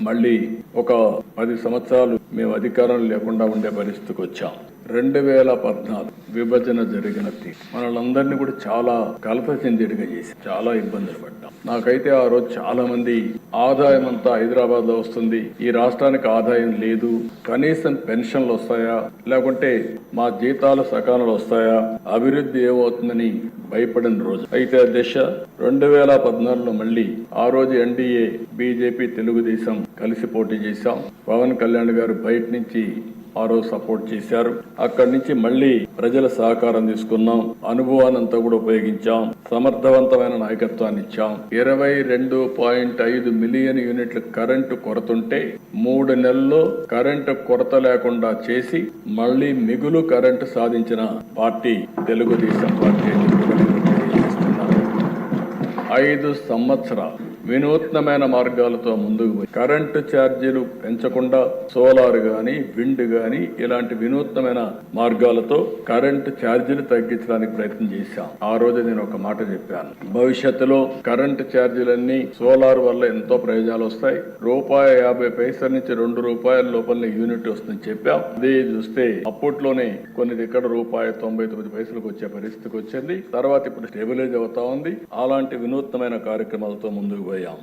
మళ్ళీ ఒక పది సంవత్సరాలు మేము అధికారం లేకుండా ఉండే పరిస్థితికి వచ్చాం. రెండు వేల పద్నాలుగు విభజన జరిగిన తీర్పు మనల్ని కూడా చాలా కలత చెందిగా చేసి చాలా ఇబ్బందులు పడ్డాం. నాకైతే ఆ రోజు చాలా మంది ఆదాయం అంతా హైదరాబాద్లో వస్తుంది. ఈ రాష్ట్రానికి ఆదాయం లేదు. కనీసం పెన్షన్లు వస్తాయా? లేకుంటే మా జీతాలు సకాలంలో వస్తాయా? అభివృద్ధి ఏమవుతుందని భయపడిన రోజు. అయితే దశ రెండు వేల పద్నాలుగులో మళ్ళీ ఆ రోజు ఎన్డీఏ బీజేపీ తెలుగుదేశం కలిసి పోటీ చేశాం. పవన్ కళ్యాణ్ గారు బయట నుంచి ఆ రోజు సపోర్ట్ చేశారు. అక్కడి నుంచి మళ్ళీ ప్రజల సహకారం తీసుకున్నాం. అనుభవానంతా కూడా ఉపయోగించాం. సమర్థవంతమైన నాయకత్వాన్ని ఇచ్చాం. ఇరవై రెండు పాయింట్ ఐదు మిలియన్ యూనిట్ల కరెంటు కొరతుంటే మూడు నెలల్లో కరెంటు కొరత లేకుండా చేసి మళ్ళీ మిగులు కరెంటు సాధించిన పార్టీ తెలుగుదేశం పార్టీ ఐదు సంవత్సరాలు వినూత్నమైన మార్గాలతో ముందుకు పోయి కరెంటు ఛార్జీలు పెంచకుండా సోలార్ గాని విండ్ గాని ఇలాంటి వినూత్నమైన మార్గాలతో కరెంటు ఛార్జీలు తగ్గించడానికి ప్రయత్నం చేశాం. ఆ రోజు నేను ఒక మాట చెప్పాను. భవిష్యత్తులో కరెంటు ఛార్జీలన్నీ సోలార్ వల్ల ఎంతో ప్రయోజనాలు వస్తాయి. రూపాయి యాభై పైసల నుంచి రెండు రూపాయల లోపల యూనిట్ వస్తుందని చెప్పాం. అదే చూస్తే అప్పట్లోనే కొన్ని ఇక్కడ రూపాయి తొంభై తొమ్మిది పైసలకు వచ్చే పరిస్థితికి వచ్చింది. తర్వాత ఇప్పుడు స్టెబిలైజ్ అవుతా ఉంది. అలాంటి వినూత్నమైన కార్యక్రమాలతో ముందుకు పోయాం